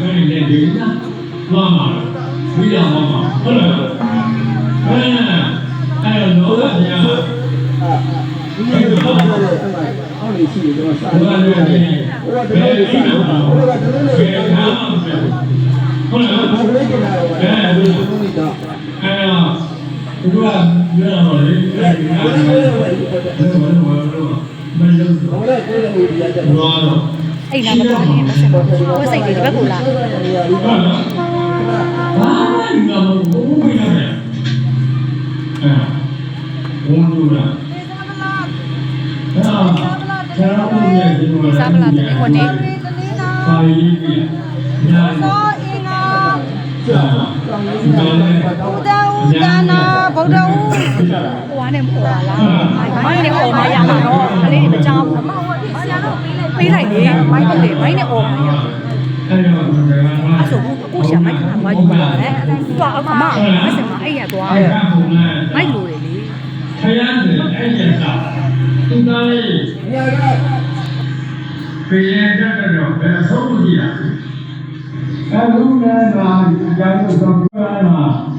ဆိုရင်လည်းဒီနာမှာမှာဘုရားမှာမှာဟုတ်လားအဲအဲ့တော့လောကညာဒီလိုပြောတယ် အဲ့မှာအောက်နေရှိတယ်တော့စာ ဘုရားရဲ့ဒီ ဟိုကတည်းကစာဟိုကတည်းက ဘယ်ကားမှမဟုတ်ဟုတ်လား ဘာလို့ကြတာလဲဘယ်လိုလုပ်နေတာ အဲဘုရားပြောရမှာလေအဲဒီကဘယ်လိုလဲဘယ်လိုလဲမလုပ် ဘာလဲကိုယ်လိုဒီရတဲ့ ဘူးတော့ အဲ့နာမတော်နေမဆက်ဘူးဝက်စိတ်လေးဒီဘက်ကိုလာ ဟုတ်လားဘာမှမလုပ်ဘူးဘယ်နဲ့အဲဝန်တူလားအာဆရာဘုရားဒီလို စားမလားတမင်ကိုနေပါရီကြီးညာသောအင်နာကြာဒါလည်းဘုဒ္ဓဥဒါနာဗုဒ္ဓဥဟိုကနေဟိုပါလားမိုင်းနဲ့ဟိုမရမှာတော့ကလေးတွေမကြောက်ဘူးပေးလိုက်လေမိုင်းနဲ့မိုင်းနဲ့ဟိုမရအဲ့တော့ဘယ်မှာအဲ့ဆိုကိုရှာမိုက်ခဏသွားယူပါလေတွားအမမမစင်မအဲ့ရသွားအဲ့ဒါဘုရားမိုက်လိုတယ်လေခရမ်းတယ်အဲ့ဒီစာ နိုင်မြတ်ကပင်ရတတ်တော့ဘယ်ဆုံးလို့ကြည့်ရအောင်အလုံးနဲ့သာဒီတိုင်းကိုသဘောထား